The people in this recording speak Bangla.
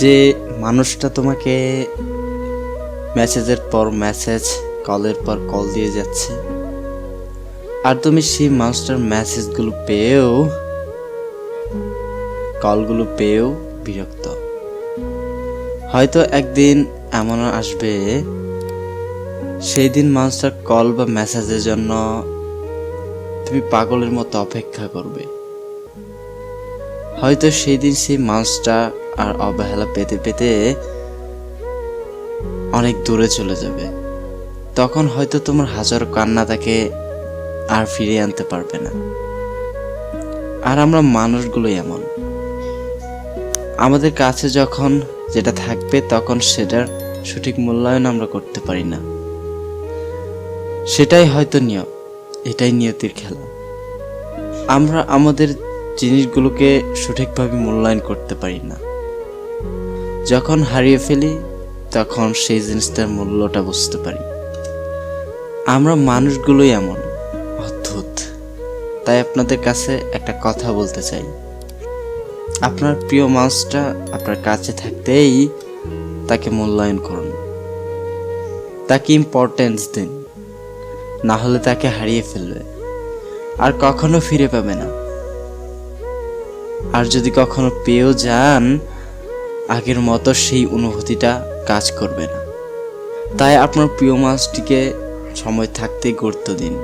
যে মানুষটা তোমাকে মেসেজের পর মেসেজ কলের পর কল দিয়ে যাচ্ছে, আর তুমি সেই মানুষটার মেসেজগুলো পেয়েও কলগুলো পেয়েও বিরক্ত। হয়তো একদিন এমন আসবে সেই দিন মানুষটার কল বা মেসেজের জন্য তুমি পাগলের মতো অপেক্ষা করবে। হয়তো সেই দিন সেই মানুষটা আর অবহেলা পেতে পেতে অনেক দূরে চলে যাবে। তখন হয়তো তোমার হাজারো কান্না তাকে আর ফিরিয়ে আনতে পারবে না। আর আমরা মানুষগুলোই এমন। আমাদের কাছে যখন যেটা থাকবে তখন সেটার সঠিক মূল্যায়ন আমরা করতে পারি না। সেটাই হয়তো নিয়ম, এটাই নিয়তির খেলা। আমরা আমাদের জিনিসগুলোকে সঠিকভাবে মূল্যায়ন করতে পারি না। যখন হারিয়ে ফেলি, তখন সেই জিনিসটার মূল্যটা বুঝতে পারি। আমরা মানুষগুলোই এমন, অদ্ভুত। তাই আপনাদের কাছে একটা কথা বলতে চাই। আপনার প্রিয় মানুষটা আপনার কাছে থাকতেই তাকে মূল্যায়ন করুন। তাকে ইম্পর্টেন্স দিন। না হলে তাকে হারিয়ে ফেলবে। আর কখনো ফিরে পাবে না। আর যদি কখনো পেয়েও যান আগের মতো সেই অনুভূতিটা কাজ করবে না। তাই আপনার প্রিয় মাছটিকে সময় থাকতে গুরুত্ব দিন।